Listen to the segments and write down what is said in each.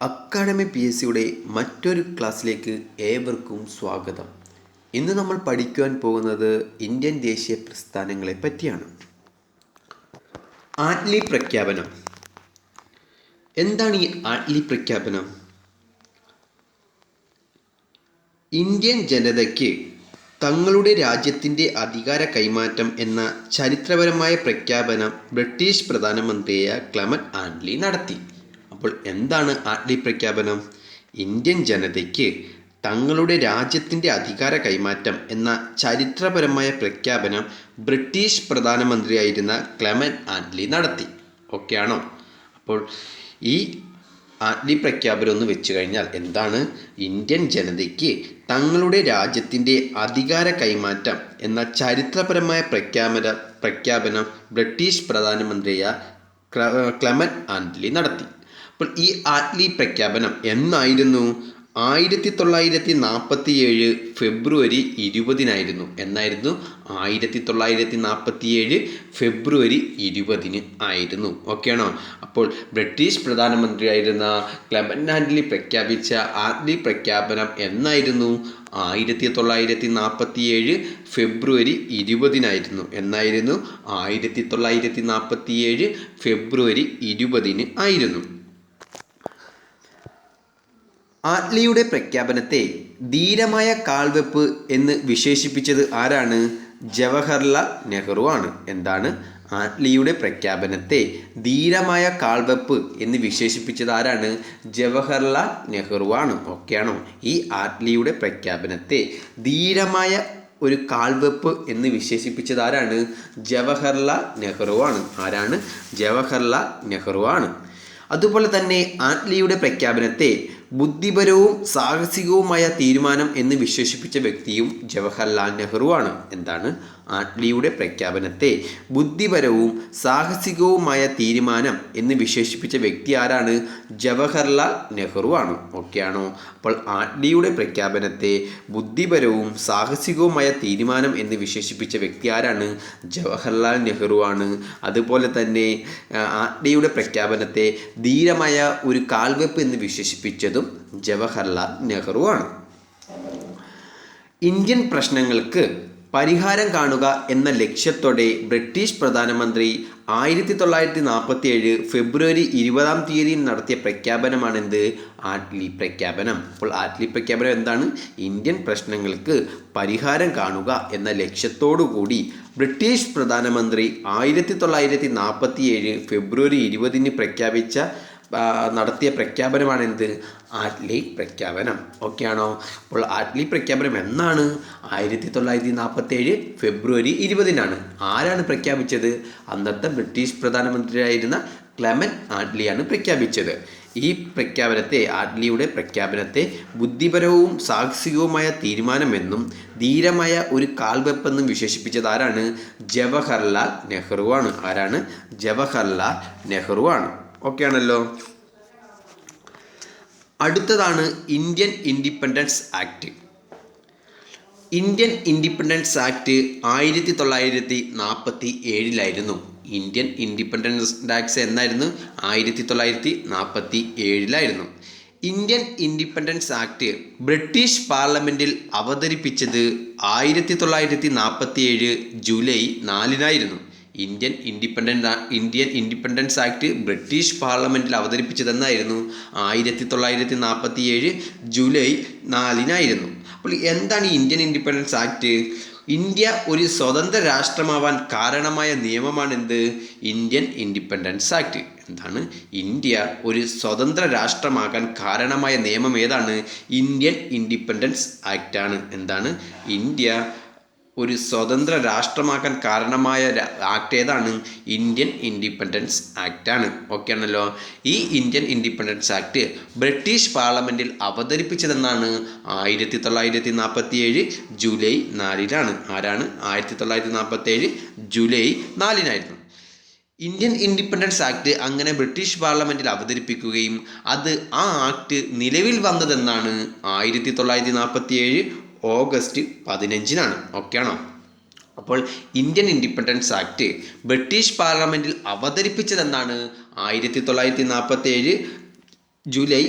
Academy P S സിയുടെ മറ്റൊരു ക്ലാസ്സിലേക്ക് ഏവർക്കും സ്വാഗതം. ഇന്ന് നമ്മൾ പഠിക്കുവാൻ പോകുന്നത് ഇന്ത്യൻ ദേശീയ പ്രസ്ഥാനങ്ങളെ പറ്റിയാണ്. ആറ്റ്ലി പ്രഖ്യാപനം. എന്താണ് ഈ ആറ്റ്ലി പ്രഖ്യാപനം? ഇന്ത്യൻ ജനതയ്ക്ക് തങ്ങളുടെ രാജ്യത്തിന്റെ അധികാര കൈമാറ്റം എന്ന ചരിത്രപരമായ പ്രഖ്യാപനം ബ്രിട്ടീഷ് പ്രധാനമന്ത്രിയായ ക്ലമറ്റ് ആൻഡ്ലി നടത്തി. അപ്പോൾ എന്താണ് ആഡ്ലി പ്രഖ്യാപനം? ഇന്ത്യൻ ജനതയ്ക്ക് തങ്ങളുടെ രാജ്യത്തിന്റെ അധികാര കൈമാറ്റം എന്ന ചരിത്രപരമായ പ്രഖ്യാപനം ബ്രിട്ടീഷ് പ്രധാനമന്ത്രിയായിരുന്ന ക്ലെമൻ ആഡ്ലി നടത്തി. ഓക്കെയാണോ അപ്പോൾ ഈ ആഡ്ലി പ്രഖ്യാപനം ഒന്ന് വെച്ച് കഴിഞ്ഞാൽ എന്താണ്? ഇന്ത്യൻ ജനതയ്ക്ക് തങ്ങളുടെ രാജ്യത്തിന്റെ അധികാര കൈമാറ്റം എന്ന ചരിത്രപരമായ പ്രഖ്യാപന പ്രഖ്യാപനം ബ്രിട്ടീഷ് പ്രധാനമന്ത്രിയായ ക്ലെമൻ ആൻഡ്ലി നടത്തി. അപ്പോൾ ഈ ആറ്റ്ലി പ്രഖ്യാപനം എന്നായിരുന്നു? ആയിരത്തി തൊള്ളായിരത്തി നാൽപ്പത്തി ഏഴ് ഫെബ്രുവരി ഇരുപതിനായിരുന്നു. എന്നായിരുന്നു? ആയിരത്തി തൊള്ളായിരത്തി നാൽപ്പത്തി ഏഴ് ഫെബ്രുവരി ഇരുപതിന് ആയിരുന്നു. ഓക്കെയാണോ അപ്പോൾ ബ്രിട്ടീഷ് പ്രധാനമന്ത്രിയായിരുന്ന ക്ലബൻ ആൻഡ്ലി പ്രഖ്യാപിച്ച ആറ്റ്ലി പ്രഖ്യാപനം എന്നായിരുന്നു? ആയിരത്തി തൊള്ളായിരത്തി നാൽപ്പത്തി ഏഴ് ഫെബ്രുവരി ഇരുപതിനായിരുന്നു. എന്നായിരുന്നു? ആയിരത്തി തൊള്ളായിരത്തി നാൽപ്പത്തി ഏഴ് ഫെബ്രുവരി ഇരുപതിന് ആയിരുന്നു. ആറ്റ്ലിയുടെ പ്രഖ്യാപനത്തെ ധീരമായ കാൽവെപ്പ് എന്ന് വിശേഷിപ്പിച്ചത് ആരാണ്? ജവഹർലാൽ നെഹ്റു ആണ്. എന്താണ്? ആറ്റ്ലിയുടെ പ്രഖ്യാപനത്തെ ധീരമായ കാൽവെപ്പ് എന്ന് വിശേഷിപ്പിച്ചത് ആരാണ്? ജവഹർലാൽ നെഹ്റു ആണ്. ഓക്കെയാണോ? ഈ ആറ്റ്ലിയുടെ പ്രഖ്യാപനത്തെ ധീരമായ ഒരു കാൽവെപ്പ് എന്ന് വിശേഷിപ്പിച്ചത് ആരാണ്? ജവഹർലാൽ നെഹ്റു ആണ്. ആരാണ്? ജവഹർലാൽ നെഹ്റു ആണ്. അതുപോലെ തന്നെ ആറ്റ്ലിയുടെ പ്രഖ്യാപനത്തെ ബുദ്ധിപരവും സാഹസികവുമായ തീരുമാനം എന്ന് വിശേഷിപ്പിച്ച വ്യക്തിയും ജവഹർലാൽ നെഹ്റുവാണ്. എന്താണ്? ആറ്റ്ലിയുടെ പ്രഖ്യാപനത്തെ ബുദ്ധിപരവും സാഹസികവുമായ തീരുമാനം എന്ന് വിശേഷിപ്പിച്ച വ്യക്തി ആരാണ്? ജവഹർലാൽ നെഹ്റു ആണ്. ഓക്കെയാണോ അപ്പോൾ ആറ്റ്ലിയുടെ പ്രഖ്യാപനത്തെ ബുദ്ധിപരവും സാഹസികവുമായ തീരുമാനം എന്ന് വിശേഷിപ്പിച്ച വ്യക്തി ആരാണ്? ജവഹർലാൽ നെഹ്റു ആണ്. അതുപോലെ തന്നെ ആ, ആറ്റ്ലിയുടെ പ്രഖ്യാപനത്തെ ധീരമായ ഒരു കാൽവെപ്പ് എന്ന് വിശേഷിപ്പിച്ചതും ജവഹർലാൽ നെഹ്റു ആണ്. ഇന്ത്യൻ പ്രശ്നങ്ങൾക്ക് പരിഹാരം കാണുക എന്ന ലക്ഷ്യത്തോടെ ബ്രിട്ടീഷ് പ്രധാനമന്ത്രി ആയിരത്തി തൊള്ളായിരത്തി നാൽപ്പത്തി ഏഴ് ഫെബ്രുവരി ഇരുപതാം തീയതി നടത്തിയ പ്രഖ്യാപനമാണെന്ത്? ആറ്റ്ലി പ്രഖ്യാപനം. അപ്പോൾ ആറ്റ്ലി പ്രഖ്യാപനം എന്താണ്? ഇന്ത്യൻ പ്രശ്നങ്ങൾക്ക് പരിഹാരം കാണുക എന്ന ലക്ഷ്യത്തോടു കൂടി ബ്രിട്ടീഷ് പ്രധാനമന്ത്രി ആയിരത്തി തൊള്ളായിരത്തി നാൽപ്പത്തി ഏഴ് ഫെബ്രുവരി ഇരുപതിന് പ്രഖ്യാപിച്ച നടത്തിയ പ്രഖ്യാപനമാണ് എന്ത് ആറ്റ്ലി പ്രഖ്യാപനം. ഓക്കെയാണോ അപ്പോൾ ആറ്റ്ലി പ്രഖ്യാപനം എന്നാണ്? ആയിരത്തി തൊള്ളായിരത്തി നാൽപ്പത്തി ഏഴ് ഫെബ്രുവരി ഇരുപതിനാണ്. ആരാണ് പ്രഖ്യാപിച്ചത്? അന്നത്തെ ബ്രിട്ടീഷ് പ്രധാനമന്ത്രിയായിരുന്ന ക്ലെമൻ ആഡ്ലിയാണ് പ്രഖ്യാപിച്ചത്. ഈ പ്രഖ്യാപനത്തെ ആഡ്ലിയുടെ പ്രഖ്യാപനത്തെ ബുദ്ധിപരവും സാഹസികവുമായ തീരുമാനമെന്നും ധീരമായ ഒരു കാൽവെപ്പെന്നും വിശേഷിപ്പിച്ചത് ആരാണ്? ജവഹർലാൽ നെഹ്റുവാണ്. ആരാണ്? ജവഹർലാൽ നെഹ്റുവാണ്. ആണ് ഓക്കെ ആണല്ലോ അടുത്തതാണ് Indian independence act. Indian independence act ആയിരത്തി തൊള്ളായിരത്തി നാൽപ്പത്തി ഏഴിലായിരുന്നു ഇന്ത്യൻ ഇൻഡിപെൻഡൻസ് ആക്ട് എന്നായിരുന്നു? ആയിരത്തി തൊള്ളായിരത്തി നാൽപ്പത്തി ഏഴിലായിരുന്നു ഇന്ത്യൻ ഇൻഡിപെൻഡൻസ് ആക്ട് ബ്രിട്ടീഷ് പാർലമെന്റിൽ അവതരിപ്പിച്ചത് ആയിരത്തി തൊള്ളായിരത്തി നാൽപ്പത്തി ഏഴ് July നാലിനായിരുന്നു. Indian independent Indian independence act British പാർലമെന്റിൽ അവതരിപ്പിച്ചതെന്നായിരുന്നു ആയിരത്തി തൊള്ളായിരത്തി നാൽപ്പത്തി ഏഴ് ജൂലൈ നാലിനായിരുന്നു. അപ്പോൾ എന്താണ് ഈ ഇന്ത്യൻ ഇൻഡിപെൻഡൻസ് ആക്ട് ഇന്ത്യ ഒരു സ്വതന്ത്ര രാഷ്ട്രമാവാൻ കാരണമായ നിയമമാണെന്ത് ഇന്ത്യൻ ഇൻഡിപെൻഡൻസ് ആക്ട് എന്താണ്? ഇന്ത്യ ഒരു സ്വതന്ത്ര രാഷ്ട്രമാകാൻ കാരണമായ നിയമം ഏതാണ്? ഇന്ത്യൻ ഇൻഡിപെൻഡൻസ് ആക്ട് ആണ്. എന്താണ്? ഇന്ത്യ ഒരു സ്വതന്ത്ര രാഷ്ട്രമാക്കാൻ കാരണമായ ആക്ട് ഏതാണ്? ഇന്ത്യൻ ഇൻഡിപെൻഡൻസ് ആക്ട് ആണ്. ഓക്കെ ആണല്ലോ. ഈ ഇന്ത്യൻ ഇൻഡിപെൻഡൻസ് ആക്ട് ബ്രിട്ടീഷ് പാർലമെന്റിൽ അവതരിപ്പിച്ചതെന്നാണ് ആയിരത്തി തൊള്ളായിരത്തി നാൽപ്പത്തി ഏഴ് ജൂലൈ നാലിനാണ്. ആരാണ്? ആയിരത്തി തൊള്ളായിരത്തി നാൽപ്പത്തി ഏഴ് ജൂലൈ നാലിനായിരുന്നു. ഇന്ത്യൻ ഇൻഡിപെൻഡൻസ് ആക്ട് അങ്ങനെ ബ്രിട്ടീഷ് പാർലമെന്റിൽ അവതരിപ്പിക്കുകയും അത് ആ ആക്ട് നിലവിൽ വന്നതെന്നാണ് ആയിരത്തി തൊള്ളായിരത്തി നാൽപ്പത്തി ഏഴ് ഓഗസ്റ്റ് പതിനഞ്ചിനാണ്. ഓക്കെയാണോ അപ്പോൾ ഇന്ത്യൻ ഇൻഡിപെൻഡൻസ് ആക്ട് ബ്രിട്ടീഷ് പാർലമെന്റിൽ അവതരിപ്പിച്ചതെന്നാണ് ആയിരത്തി തൊള്ളായിരത്തി നാൽപ്പത്തി ഏഴ് ജൂലൈ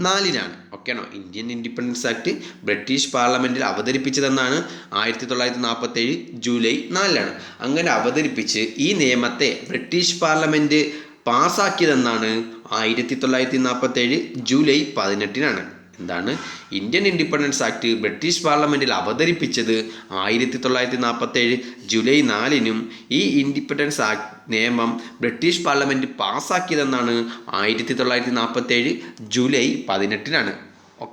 നാലിനാണ്. ഓക്കെയാണോ ഇന്ത്യൻ ഇൻഡിപെൻഡൻസ് ആക്ട് ബ്രിട്ടീഷ് പാർലമെന്റിൽ അവതരിപ്പിച്ചതെന്നാണ് ആയിരത്തി തൊള്ളായിരത്തി നാൽപ്പത്തേഴ് ജൂലൈ നാലിലാണ് അങ്ങനെ അവതരിപ്പിച്ച് ഈ നിയമത്തെ ബ്രിട്ടീഷ് പാർലമെന്റ് പാസ്സാക്കിയതെന്നാണ് ആയിരത്തി തൊള്ളായിരത്തി നാൽപ്പത്തേഴ് ജൂലൈ പതിനെട്ടിനാണ്. എന്താണ്? ഇന്ത്യൻ ഇൻഡിപെൻഡൻസ് ആക്ട് ബ്രിട്ടീഷ് പാർലമെന്റിൽ അവതരിപ്പിച്ചത് ആയിരത്തി തൊള്ളായിരത്തി നാൽപ്പത്തേഴ് ജൂലൈ നാലിനും ഈ ഇൻഡിപെൻഡൻസ് ആക്ട് നിയമം ബ്രിട്ടീഷ് പാർലമെന്റ് പാസ്സാക്കിയതെന്നാണ് ആയിരത്തി തൊള്ളായിരത്തി നാൽപ്പത്തേഴ് ജൂലൈ പതിനെട്ടിനാണ്.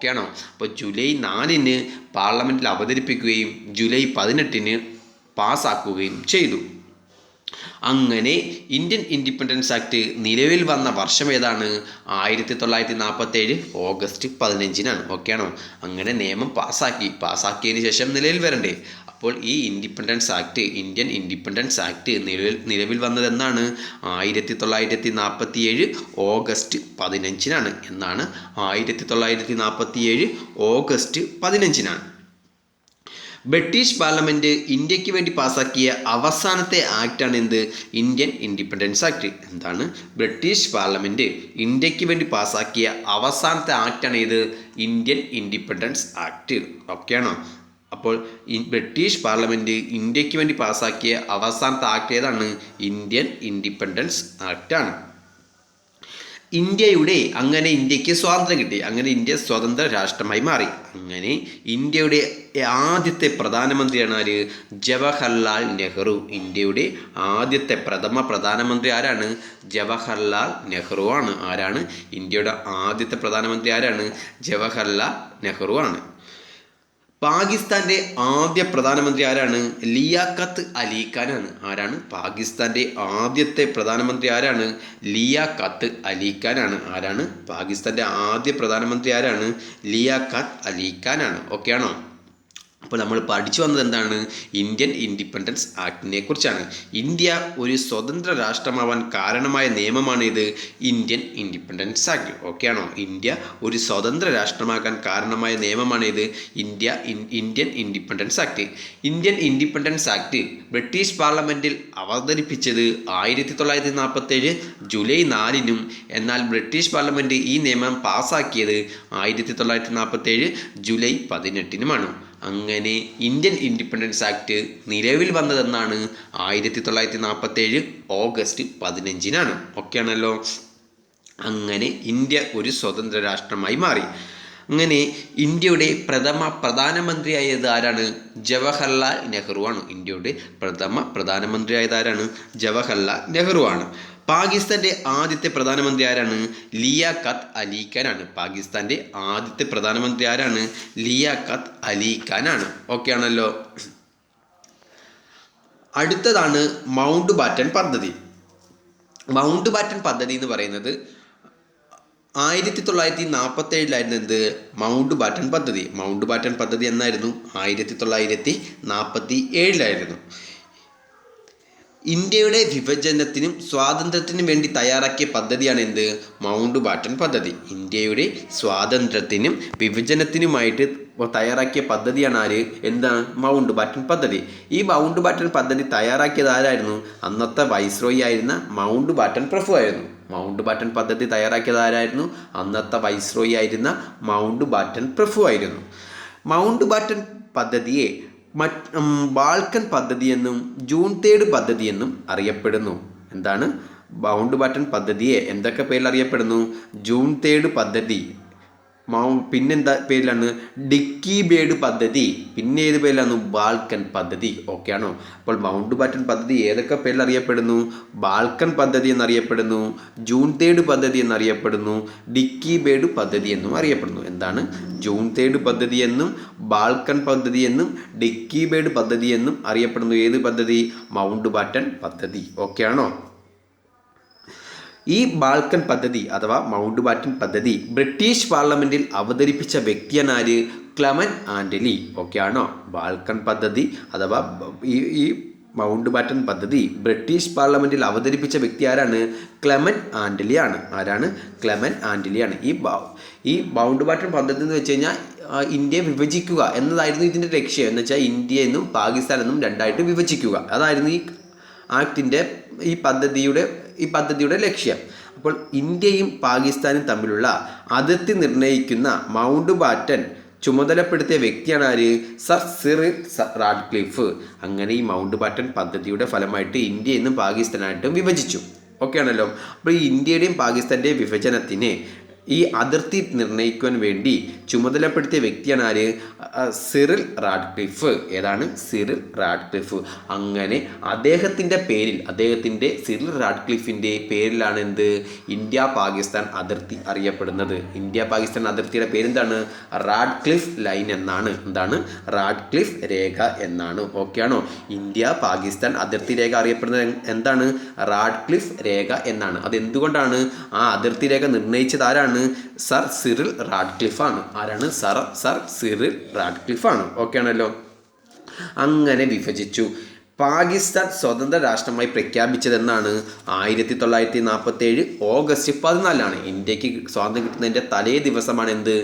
ആണോ? അപ്പോൾ ജൂലൈ നാലിന് പാർലമെന്റിൽ അവതരിപ്പിക്കുകയും ജൂലൈ പതിനെട്ടിന് പാസ്സാക്കുകയും ചെയ്തു. അങ്ങനെ ഇന്ത്യൻ ഇൻഡിപെൻഡൻസ് ആക്ട് നിലവിൽ വന്ന വർഷം ഏതാണ്? ആയിരത്തി തൊള്ളായിരത്തി നാൽപ്പത്തേഴ് ഓഗസ്റ്റ് പതിനഞ്ചിനാണ്. ഓക്കെയാണോ അങ്ങനെ നിയമം പാസ്സാക്കി പാസ്സാക്കിയതിന് ശേഷം നിലവിൽ വരണ്ടേ? അപ്പോൾ ഈ independence act Indian independence act നിലവിൽ നിലവിൽ വന്നത് എന്നാണ്? ആയിരത്തി തൊള്ളായിരത്തി നാൽപ്പത്തി ഏഴ് ഓഗസ്റ്റ് പതിനഞ്ചിനാണ്. എന്നാണ്? ആയിരത്തി തൊള്ളായിരത്തി നാൽപ്പത്തി ഏഴ് ഓഗസ്റ്റ് പതിനഞ്ചിനാണ്. ബ്രിട്ടീഷ് പാർലമെന്റ് ഇന്ത്യയ്ക്ക് വേണ്ടി പാസാക്കിയ അവസാനത്തെ ആക്റ്റാണ് എന്ത്? Indian independence act. എന്താണ്? ബ്രിട്ടീഷ് പാർലമെന്റ് ഇന്ത്യയ്ക്ക് വേണ്ടി പാസാക്കിയ അവസാനത്തെ ആക്റ്റാണ് ഏത്? Indian independence act. ഓക്കെയാണോ? അപ്പോൾ ബ്രിട്ടീഷ് പാർലമെന്റ് ഇന്ത്യയ്ക്ക് വേണ്ടി പാസാക്കിയ അവസാനത്തെ ആക്ട് ഏതാണ്? ഇന്ത്യൻ ഇൻഡിപെൻഡൻസ് ആക്റ്റാണ്. ഇന്ത്യയുടെ അങ്ങനെ ഇന്ത്യയ്ക്ക് സ്വാതന്ത്ര്യം കിട്ടി. അങ്ങനെ ഇന്ത്യ സ്വതന്ത്ര രാഷ്ട്രമായി മാറി. അങ്ങനെ ഇന്ത്യയുടെ ആദ്യത്തെ പ്രധാനമന്ത്രിയാണ് ആര്? ജവഹർലാൽ നെഹ്റു. ഇന്ത്യയുടെ ആദ്യത്തെ പ്രഥമ പ്രധാനമന്ത്രി ആരാണ്? ജവഹർലാൽ നെഹ്റു ആണ്. ആരാണ്? ഇന്ത്യയുടെ ആദ്യത്തെ പ്രധാനമന്ത്രി ആരാണ്? ജവഹർലാൽ നെഹ്റു ആണ്. പാകിസ്ഥാന്റെ ആദ്യ പ്രധാനമന്ത്രി ആരാണ്? ലിയാഖത്ത് അലി ഖാനാണ് ആരാണ്? പാകിസ്ഥാന്റെ ആദ്യത്തെ പ്രധാനമന്ത്രി ആരാണ്? ലിയാഖത്ത് അലി ഖാനാണ് ആരാണ്? പാകിസ്ഥാന്റെ ആദ്യ പ്രധാനമന്ത്രി ആരാണ്? ലിയാഖത്ത് അലി ഖാനാണ് ഓക്കെ ആണോ? അപ്പോൾ നമ്മൾ പഠിച്ചു വന്നത് എന്താണ്? ഇന്ത്യൻ ഇൻഡിപെൻഡൻസ് ആക്ടിനെ കുറിച്ചാണ്. ഇന്ത്യ ഒരു സ്വതന്ത്ര രാഷ്ട്രമാവാൻ കാരണമായ നിയമമാണ് ഇത്. ഇന്ത്യൻ ഇൻഡിപെൻഡൻസ് ആക്ട് ഓക്കെ ആണോ? ഇന്ത്യ ഒരു സ്വതന്ത്ര രാഷ്ട്രമാക്കാൻ കാരണമായ നിയമമാണ് ഇത്. India Indian independence act Indian independence act British പാർലമെന്റിൽ അവതരിപ്പിച്ചത് ആയിരത്തി തൊള്ളായിരത്തി നാൽപ്പത്തേഴ് ജൂലൈ നാലിനും എന്നാൽ ബ്രിട്ടീഷ് പാർലമെന്റ് ഈ നിയമം പാസ്സാക്കിയത് ആയിരത്തി തൊള്ളായിരത്തി നാൽപ്പത്തേഴ് ജൂലൈ പതിനെട്ടിനുമാണ്. അങ്ങനെ ഇന്ത്യൻ ഇൻഡിപെൻഡൻസ് ആക്ട് നിലവിൽ വന്നതെന്നാണ് ആയിരത്തി തൊള്ളായിരത്തി നാൽപ്പത്തേഴ് ഓഗസ്റ്റ് പതിനഞ്ചിനാണ്. ഓക്കെയാണല്ലോ അങ്ങനെ ഇന്ത്യ ഒരു സ്വതന്ത്ര രാഷ്ട്രമായി മാറി. അങ്ങനെ ഇന്ത്യയുടെ പ്രഥമ പ്രധാനമന്ത്രിയായത് ആരാണ്? ജവഹർലാൽ നെഹ്റു ആണ് ഇന്ത്യയുടെ പ്രഥമ പ്രധാനമന്ത്രിയായത് ആരാണ്? ജവഹർലാൽ നെഹ്റു ആണ് പാകിസ്ഥാന്റെ ആദ്യത്തെ പ്രധാനമന്ത്രി ആരാണ്? ലിയാഖത്ത് അലി ഖാനാണ് പാകിസ്ഥാന്റെ ആദ്യത്തെ പ്രധാനമന്ത്രി ആരാണ്? ലിയാഖത്ത് അലി ഖാനാണ് ഓക്കെ ആണല്ലോ. അടുത്തതാണ് മൗണ്ട് ബാറ്റൺ പദ്ധതി. മൗണ്ട് ബാറ്റൺ പദ്ധതി എന്ന് പറയുന്നത് ആയിരത്തി തൊള്ളായിരത്തി നാൽപ്പത്തി ഏഴിലായിരുന്നു എന്ത്? മൗണ്ട് ബാറ്റൺ പദ്ധതി. മൗണ്ട് ബാറ്റൺ പദ്ധതി എന്നായിരുന്നു? ആയിരത്തി തൊള്ളായിരത്തി നാൽപ്പത്തി ഏഴിലായിരുന്നു ഇന്ത്യയുടെ വിഭജനത്തിനും സ്വാതന്ത്ര്യത്തിനും വേണ്ടി തയ്യാറാക്കിയ പദ്ധതിയാണ് എന്ത്? മൗണ്ട് ബാറ്റൺ പദ്ധതി. ഇന്ത്യയുടെ സ്വാതന്ത്ര്യത്തിനും വിഭജനത്തിനുമായിട്ട് തയ്യാറാക്കിയ പദ്ധതിയാണ് ആര്? എന്താണ്? മൗണ്ട് ബാറ്റൺ പദ്ധതി. ഈ മൗണ്ട് ബാറ്റൺ പദ്ധതി തയ്യാറാക്കിയത് ആരായിരുന്നു? അന്നത്തെ വൈസ്രോയി ആയിരുന്ന മൗണ്ട് ബാറ്റൺ പ്രഭു ആയിരുന്നു. മൗണ്ട് ബാറ്റൺ പദ്ധതി തയ്യാറാക്കിയത് ആരായിരുന്നു? അന്നത്തെ വൈസ്രോയി ആയിരുന്ന മൗണ്ട് ബാറ്റൺ പ്രഭു ആയിരുന്നു. മൗണ്ട് ബാറ്റൺ പദ്ധതിയെ മറ്റ് ബാൾക്കൻ പദ്ധതി എന്നും ജൂൺ തേർഡ് പദ്ധതി എന്നും അറിയപ്പെടുന്നു. എന്താണ്? ബൗണ്ട് ബട്ടൺ പദ്ധതിയെ എന്തൊക്കെ പേരിൽ അറിയപ്പെടുന്നു ജൂൺ തേർഡ് പദ്ധതി. മൗ പിന്നെന്താ പേരിലാണ്? ഡിക്കി ബേഡ് പദ്ധതി. പിന്നെ ഏത് പേരിലാണ്? ബാൽക്കൻ പദ്ധതി. ഓക്കെ ആണോ? അപ്പോൾ മൗണ്ട് ബാറ്റൻ പദ്ധതി ഏതൊക്കെ പേരിൽ അറിയപ്പെടുന്നു? ബാൽക്കൻ പദ്ധതി എന്നറിയപ്പെടുന്നു. ജൂൺ തേർഡ് പദ്ധതി എന്നറിയപ്പെടുന്നു. ഡിക്കി ബേഡ് പദ്ധതി എന്നും അറിയപ്പെടുന്നു. എന്താണ്? ജൂൺ തേർഡ് പദ്ധതി എന്നും ബാൽക്കൻ പദ്ധതി എന്നും ഡിക്കി ബേഡ് പദ്ധതി എന്നും അറിയപ്പെടുന്നു. ഏത് പദ്ധതി? മൗണ്ട് ബാറ്റൻ പദ്ധതി. ഓക്കെ ആണോ? ഈ ബാൾക്കൻ പദ്ധതി അഥവാ മൗണ്ട് ബാറ്റൻ പദ്ധതി ബ്രിട്ടീഷ് പാർലമെന്റിൽ അവതരിപ്പിച്ച വ്യക്തിയനാര് ക്ലമൻ ആന്റലി ഓക്കെ ആണോ? ബാൽക്കൻ പദ്ധതി അഥവാ ഈ ഈ മൗണ്ട് ബാറ്റൻ പദ്ധതി ബ്രിട്ടീഷ് പാർലമെന്റിൽ അവതരിപ്പിച്ച വ്യക്തി ആരാണ്? ക്ലെമൻ ആണ്. ആരാണ്? ക്ലെമൻ ആണ്. ഈ ഈ മൗണ്ട് ബാറ്റൻ പദ്ധതി എന്ന് വെച്ച് കഴിഞ്ഞാൽ ഇന്ത്യയെ വിഭജിക്കുക എന്നതായിരുന്നു ഇതിന്റെ ലക്ഷ്യം. എന്ന് വെച്ചാൽ ഇന്ത്യ എന്നും പാകിസ്ഥാൻ എന്നും രണ്ടായിട്ട് വിഭജിക്കുക. അതായിരുന്നു ഈ ആക്ടിന്റെ ഈ പദ്ധതിയുടെ ഈ പദ്ധതിയുടെ ലക്ഷ്യം. അപ്പോൾ ഇന്ത്യയും പാകിസ്ഥാനും തമ്മിലുള്ള അതിർത്തി നിർണയിക്കുന്ന മൗണ്ട് ബാറ്റൻ ചുമതലപ്പെടുത്തിയ വ്യക്തിയാണ് ആര്? Sir Cyril Radcliffe. അങ്ങനെ ഈ മൗണ്ട് ബാറ്റൻ പദ്ധതിയുടെ ഫലമായിട്ട് ഇന്ത്യ ഇന്നും പാകിസ്ഥാനായിട്ടും വിഭജിച്ചു. ഓക്കെ ആണല്ലോ? അപ്പോൾ ഈ ഇന്ത്യയുടെയും പാകിസ്ഥാന്റെയും വിഭജനത്തിന് ഈ അതിർത്തി നിർണയിക്കുവാൻ വേണ്ടി ചുമതലപ്പെടുത്തിയ വ്യക്തിയാണ് ആര്? Cyril Radcliffe. ഏതാണ്? Cyril Radcliffe. അങ്ങനെ അദ്ദേഹത്തിന്റെ പേരിൽ അദ്ദേഹത്തിന്റെ സിറിൽ റാഡ്ക്ലിഫിന്റെ പേരിലാണ് എന്ത്? ഇന്ത്യ പാകിസ്ഥാൻ അതിർത്തി അറിയപ്പെടുന്നത്. ഇന്ത്യ പാകിസ്ഥാൻ അതിർത്തിയുടെ പേരെന്താണ്? റാഡ്ക്ലിഫ് ലൈൻ എന്നാണ്. എന്താണ്? റാഡ്ക്ലിഫ് രേഖ എന്നാണ്. ഓക്കെയാണോ ഇന്ത്യ പാകിസ്ഥാൻ അതിർത്തി രേഖ അറിയപ്പെടുന്നത് എന്താണ്? റാഡ്ക്ലിഫ് രേഖ എന്നാണ്. അത് എന്തുകൊണ്ടാണ് ആ അതിർത്തി രേഖ നിർണയിച്ചത് ആരാണ്? സർ സിറിൽ റാഡ്ക്ലിഫ് ആണ് ആരാണ്? സർ സർ സിറിൽ റാഡ്ക്ലിഫ് ആണ് ഓക്കെ ആണല്ലോ. അങ്ങനെ വിഭജിച്ചു. പാകിസ്ഥാൻ സ്വതന്ത്ര രാഷ്ട്രമായി പ്രഖ്യാപിച്ചതെന്നാണ് ആയിരത്തി തൊള്ളായിരത്തി നാൽപ്പത്തി ഏഴ് ഓഗസ്റ്റ് പതിനാലാണ്. ഇന്ത്യയ്ക്ക് സ്വാതന്ത്ര്യം കിട്ടുന്നതിന്റെ തലേ ദിവസമാണ് എന്ത്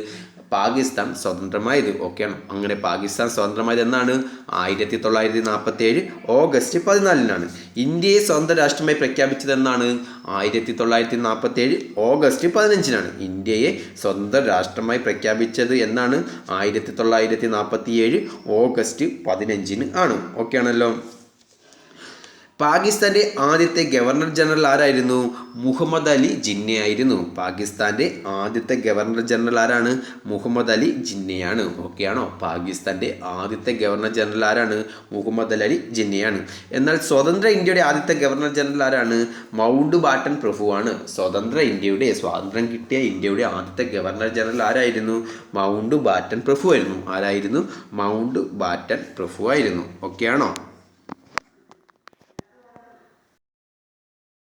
പാകിസ്ഥാൻ സ്വതന്ത്രമായത്. ഓക്കെയാണ് അങ്ങനെ പാകിസ്ഥാൻ സ്വതന്ത്രമായത് എന്നാണ്? ആയിരത്തി തൊള്ളായിരത്തി നാൽപ്പത്തി ഏഴ് ഓഗസ്റ്റ് പതിനാലിനാണ്. ഇന്ത്യയെ സ്വതന്ത്ര രാഷ്ട്രമായി പ്രഖ്യാപിച്ചതെന്നാണ് ആയിരത്തി തൊള്ളായിരത്തി നാൽപ്പത്തി ഏഴ് ഓഗസ്റ്റ് പതിനഞ്ചിനാണ് ഇന്ത്യയെ സ്വതന്ത്ര രാഷ്ട്രമായി പ്രഖ്യാപിച്ചത് എന്നാണ്? ആയിരത്തി തൊള്ളായിരത്തി നാൽപ്പത്തി ഏഴ് ഓഗസ്റ്റ് പതിനഞ്ചിന് ആണ്. ഓക്കെ ആണല്ലോ. പാകിസ്ഥാന്റെ ആദ്യത്തെ ഗവർണർ ജനറൽ ആരായിരുന്നു? മുഹമ്മദ് അലി ജിന്നയായിരുന്നു. പാകിസ്ഥാന്റെ ആദ്യത്തെ ഗവർണർ ജനറൽ ആരാണ്? മുഹമ്മദ് അലി ജിന്നയാണ്. ഓക്കെ ആണോ? പാകിസ്ഥാന്റെ ആദ്യത്തെ ഗവർണർ ജനറൽ ആരാണ്? മുഹമ്മദ് അലി ജിന്നയാണ്. എന്നാൽ സ്വതന്ത്ര ഇന്ത്യയുടെ ആദ്യത്തെ ഗവർണർ ജനറൽ ആരാണ്? മൗണ്ട് ബാട്ടൻ പ്രഭുവാണ്. സ്വതന്ത്ര ഇന്ത്യയുടെ സ്വാതന്ത്ര്യം കിട്ടിയ ഇന്ത്യയുടെ ആദ്യത്തെ ഗവർണർ ജനറൽ ആരായിരുന്നു? മൗണ്ട് ബാറ്റൻ പ്രഭു ആയിരുന്നു ആരായിരുന്നു? മൗണ്ട് ബാറ്റൻ പ്രഭു ആയിരുന്നു ഓക്കെ ആണോ?